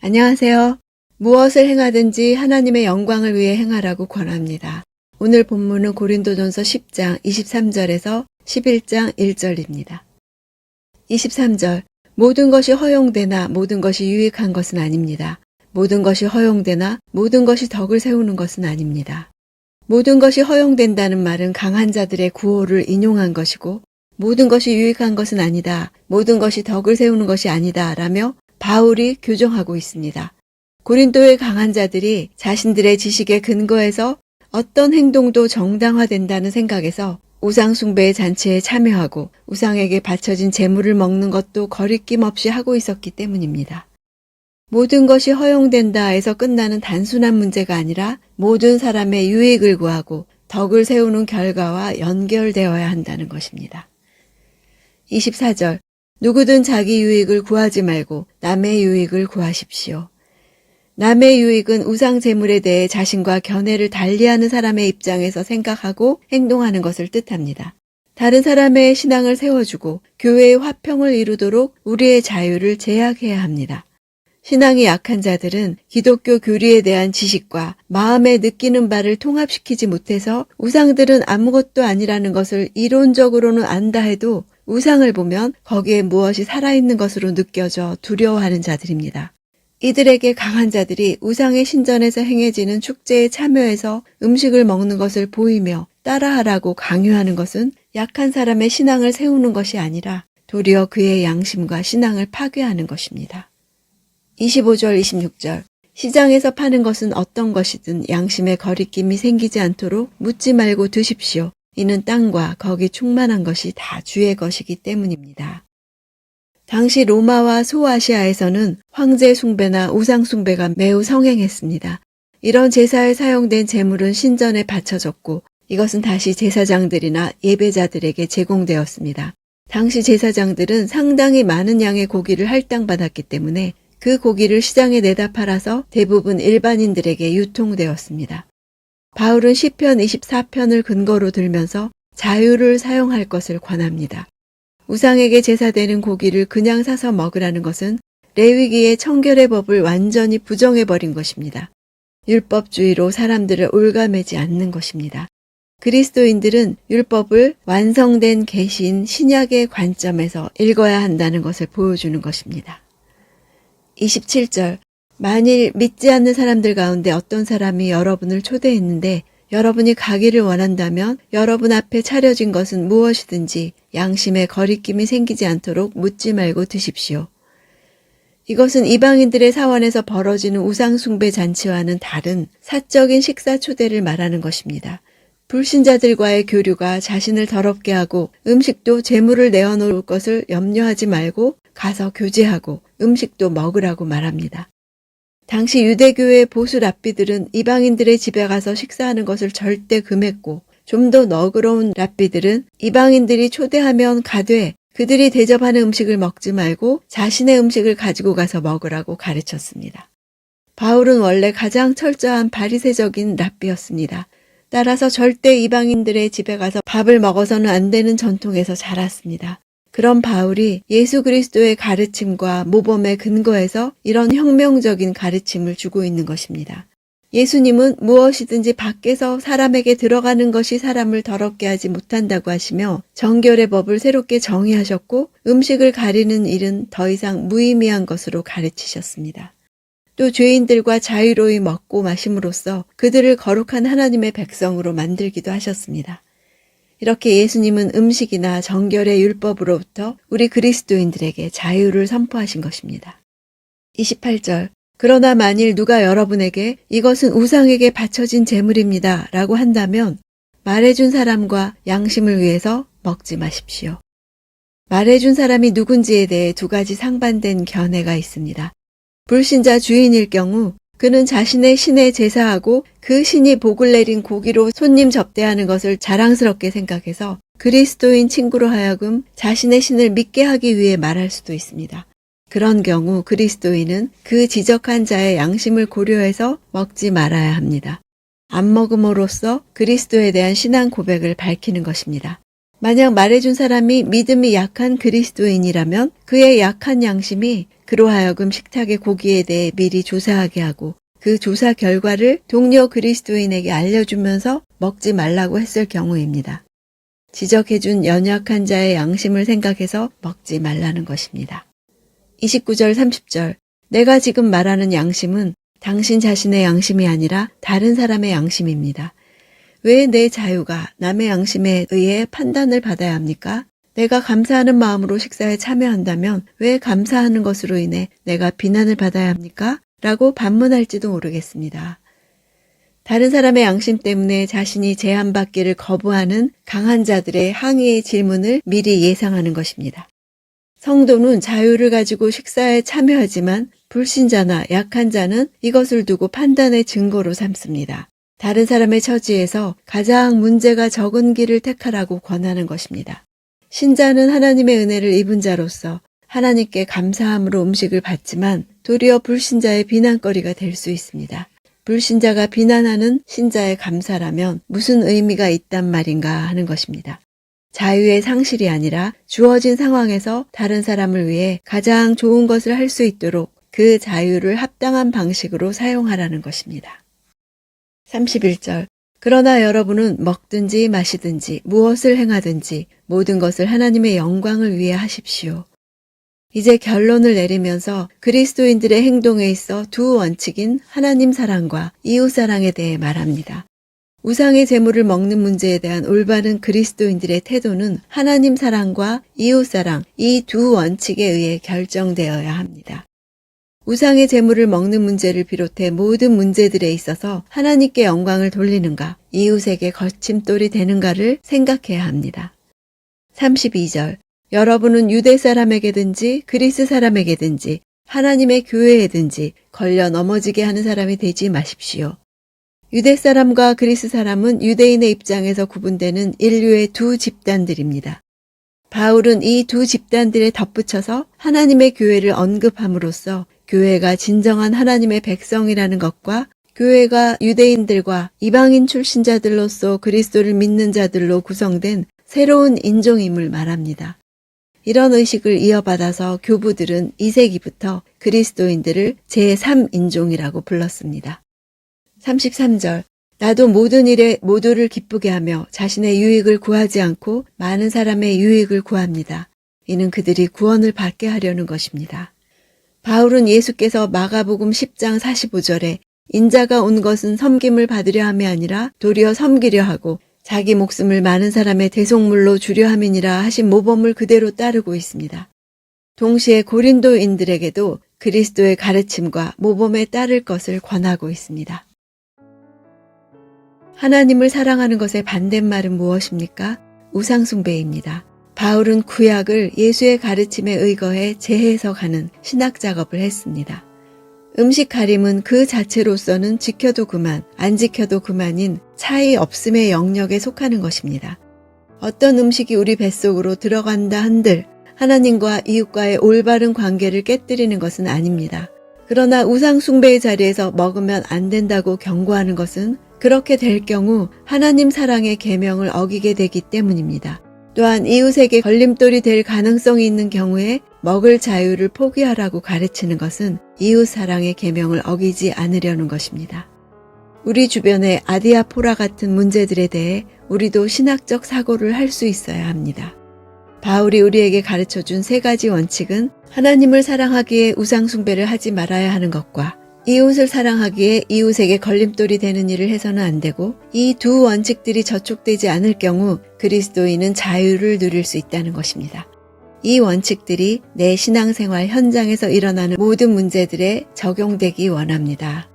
안녕하세요. 무엇을 행하든지 하나님의 영광을 위해 행하라고 권합니다. 오늘 본문은 고린도전서 10장 23절에서 11장 1절입니다. 23절 모든 것이 허용되나 모든 것이 유익한 것은 아닙니다. 모든 것이 허용되나 모든 것이 덕을 세우는 것은 아닙니다. 모든 것이 허용된다는 말은 강한 자들의 구호를 인용한 것이고 모든 것이 유익한 것은 아니다. 모든 것이 덕을 세우는 것이 아니다. 라며 바울이 교정하고 있습니다. 고린도의 강한 자들이 자신들의 지식에 근거해서 어떤 행동도 정당화된다는 생각에서 우상 숭배의 잔치에 참여하고 우상에게 바쳐진 재물을 먹는 것도 거리낌 없이 하고 있었기 때문입니다. 모든 것이 허용된다 해서 끝나는 단순한 문제가 아니라 모든 사람의 유익을 구하고 덕을 세우는 결과와 연결되어야 한다는 것입니다. 24절 누구든 자기 유익을 구하지 말고 남의 유익을 구하십시오. 남의 유익은 우상 재물에 대해 자신과 견해를 달리하는 사람의 입장에서 생각하고 행동하는 것을 뜻합니다. 다른 사람의 신앙을 세워주고 교회의 화평을 이루도록 우리의 자유를 제약해야 합니다. 신앙이 약한 자들은 기독교 교리에 대한 지식과 마음에 느끼는 바를 통합시키지 못해서 우상들은 아무것도 아니라는 것을 이론적으로는 안다 해도 우상을 보면 거기에 무엇이 살아있는 것으로 느껴져 두려워하는 자들입니다. 이들에게 강한 자들이 우상의 신전에서 행해지는 축제에 참여해서 음식을 먹는 것을 보이며 따라하라고 강요하는 것은 약한 사람의 신앙을 세우는 것이 아니라 도리어 그의 양심과 신앙을 파괴하는 것입니다. 25절 26절 시장에서 파는 것은 어떤 것이든 양심의 거리낌이 생기지 않도록 묻지 말고 드십시오. 이는 땅과 거기 충만한 것이 다 주의 것이기 때문입니다. 당시 로마와 소아시아에서는 황제 숭배나 우상 숭배가 매우 성행했습니다. 이런 제사에 사용된 재물은 신전에 바쳐졌고 이것은 다시 제사장들이나 예배자들에게 제공되었습니다. 당시 제사장들은 상당히 많은 양의 고기를 할당받았기 때문에 그 고기를 시장에 내다 팔아서 대부분 일반인들에게 유통되었습니다. 바울은 시편 24편을 근거로 들면서 자유를 사용할 것을 권합니다. 우상에게 제사되는 고기를 그냥 사서 먹으라는 것은 레위기의 청결의 법을 완전히 부정해버린 것입니다. 율법주의로 사람들을 올가매지 않는 것입니다. 그리스도인들은 율법을 완성된 계신 신약의 관점에서 읽어야 한다는 것을 보여주는 것입니다. 27절 만일 믿지 않는 사람들 가운데 어떤 사람이 여러분을 초대했는데 여러분이 가기를 원한다면 여러분 앞에 차려진 것은 무엇이든지 양심에 거리낌이 생기지 않도록 묻지 말고 드십시오. 이것은 이방인들의 사원에서 벌어지는 우상숭배 잔치와는 다른 사적인 식사 초대를 말하는 것입니다. 불신자들과의 교류가 자신을 더럽게 하고 음식도 재물을 내어놓을 것을 염려하지 말고 가서 교제하고 음식도 먹으라고 말합니다. 당시 유대교의 보수 랍비들은 이방인들의 집에 가서 식사하는 것을 절대 금했고 좀 더 너그러운 랍비들은 이방인들이 초대하면 가되 그들이 대접하는 음식을 먹지 말고 자신의 음식을 가지고 가서 먹으라고 가르쳤습니다. 바울은 원래 가장 철저한 바리새적인 랍비였습니다. 따라서 절대 이방인들의 집에 가서 밥을 먹어서는 안 되는 전통에서 자랐습니다. 그런 바울이 예수 그리스도의 가르침과 모범에 근거해서 이런 혁명적인 가르침을 주고 있는 것입니다. 예수님은 무엇이든지 밖에서 사람에게 들어가는 것이 사람을 더럽게 하지 못한다고 하시며 정결의 법을 새롭게 정의하셨고 음식을 가리는 일은 더 이상 무의미한 것으로 가르치셨습니다. 또 죄인들과 자유로이 먹고 마심으로써 그들을 거룩한 하나님의 백성으로 만들기도 하셨습니다. 이렇게 예수님은 음식이나 정결의 율법으로부터 우리 그리스도인들에게 자유를 선포하신 것입니다. 28절 그러나 만일 누가 여러분에게 이것은 우상에게 바쳐진 재물입니다 라고 한다면 말해준 사람과 양심을 위해서 먹지 마십시오. 말해준 사람이 누군지에 대해 두 가지 상반된 견해가 있습니다. 불신자 주인일 경우 그는 자신의 신에 제사하고 그 신이 복을 내린 고기로 손님 접대하는 것을 자랑스럽게 생각해서 그리스도인 친구로 하여금 자신의 신을 믿게 하기 위해 말할 수도 있습니다. 그런 경우 그리스도인은 그 지적한 자의 양심을 고려해서 먹지 말아야 합니다. 안 먹음으로써 그리스도에 대한 신앙 고백을 밝히는 것입니다. 만약 말해준 사람이 믿음이 약한 그리스도인이라면 그의 약한 양심이 그로 하여금 식탁의 고기에 대해 미리 조사하게 하고 그 조사 결과를 동료 그리스도인에게 알려주면서 먹지 말라고 했을 경우입니다. 지적해준 연약한 자의 양심을 생각해서 먹지 말라는 것입니다. 29절 30절 내가 지금 말하는 양심은 당신 자신의 양심이 아니라 다른 사람의 양심입니다. 왜 내 자유가 남의 양심에 의해 판단을 받아야 합니까? 내가 감사하는 마음으로 식사에 참여한다면 왜 감사하는 것으로 인해 내가 비난을 받아야 합니까? 라고 반문할지도 모르겠습니다. 다른 사람의 양심 때문에 자신이 제한받기를 거부하는 강한 자들의 항의의 질문을 미리 예상하는 것입니다. 성도는 자유를 가지고 식사에 참여하지만 불신자나 약한 자는 이것을 두고 판단의 증거로 삼습니다. 다른 사람의 처지에서 가장 문제가 적은 길을 택하라고 권하는 것입니다. 신자는 하나님의 은혜를 입은 자로서 하나님께 감사함으로 음식을 받지만 도리어 불신자의 비난거리가 될 수 있습니다. 불신자가 비난하는 신자의 감사라면 무슨 의미가 있단 말인가 하는 것입니다. 자유의 상실이 아니라 주어진 상황에서 다른 사람을 위해 가장 좋은 것을 할 수 있도록 그 자유를 합당한 방식으로 사용하라는 것입니다. 31절. 그러나 여러분은 먹든지 마시든지 무엇을 행하든지 모든 것을 하나님의 영광을 위해 하십시오. 이제 결론을 내리면서 그리스도인들의 행동에 있어 두 원칙인 하나님 사랑과 이웃 사랑에 대해 말합니다. 우상의 재물을 먹는 문제에 대한 올바른 그리스도인들의 태도는 하나님 사랑과 이웃 사랑 이 두 원칙에 의해 결정되어야 합니다. 우상의 재물을 먹는 문제를 비롯해 모든 문제들에 있어서 하나님께 영광을 돌리는가, 이웃에게 거침돌이 되는가를 생각해야 합니다. 32절. 여러분은 유대 사람에게든지 그리스 사람에게든지 하나님의 교회에든지 걸려 넘어지게 하는 사람이 되지 마십시오. 유대 사람과 그리스 사람은 유대인의 입장에서 구분되는 인류의 두 집단들입니다. 바울은 이 두 집단들에 덧붙여서 하나님의 교회를 언급함으로써 교회가 진정한 하나님의 백성이라는 것과 교회가 유대인들과 이방인 출신자들로서 그리스도를 믿는 자들로 구성된 새로운 인종임을 말합니다. 이런 의식을 이어받아서 교부들은 2세기부터 그리스도인들을 제3인종이라고 불렀습니다. 33절 나도 모든 일에 모두를 기쁘게 하며 자신의 유익을 구하지 않고 많은 사람의 유익을 구합니다. 이는 그들이 구원을 받게 하려는 것입니다. 바울은 예수께서 마가복음 10장 45절에 인자가 온 것은 섬김을 받으려 함이 아니라 도리어 섬기려 하고 자기 목숨을 많은 사람의 대속물로 주려 함이니라 하신 모범을 그대로 따르고 있습니다. 동시에 고린도인들에게도 그리스도의 가르침과 모범에 따를 것을 권하고 있습니다. 하나님을 사랑하는 것의 반대말은 무엇입니까? 우상숭배입니다. 바울은 구약을 예수의 가르침에 의거해 재해석하는 신학 작업을 했습니다. 음식 가림은 그 자체로서는 지켜도 그만, 안 지켜도 그만인 차이 없음의 영역에 속하는 것입니다. 어떤 음식이 우리 뱃속으로 들어간다 한들 하나님과 이웃과의 올바른 관계를 깨뜨리는 것은 아닙니다. 그러나 우상숭배의 자리에서 먹으면 안 된다고 경고하는 것은 그렇게 될 경우 하나님 사랑의 계명을 어기게 되기 때문입니다. 또한 이웃에게 걸림돌이 될 가능성이 있는 경우에 먹을 자유를 포기하라고 가르치는 것은 이웃 사랑의 계명을 어기지 않으려는 것입니다. 우리 주변의 아디아포라 같은 문제들에 대해 우리도 신학적 사고를 할 수 있어야 합니다. 바울이 우리에게 가르쳐 준 세 가지 원칙은 하나님을 사랑하기에 우상숭배를 하지 말아야 하는 것과 이웃을 사랑하기에 이웃에게 걸림돌이 되는 일을 해서는 안 되고 이 두 원칙들이 저촉되지 않을 경우 그리스도인은 자유를 누릴 수 있다는 것입니다. 이 원칙들이 내 신앙생활 현장에서 일어나는 모든 문제들에 적용되기 원합니다.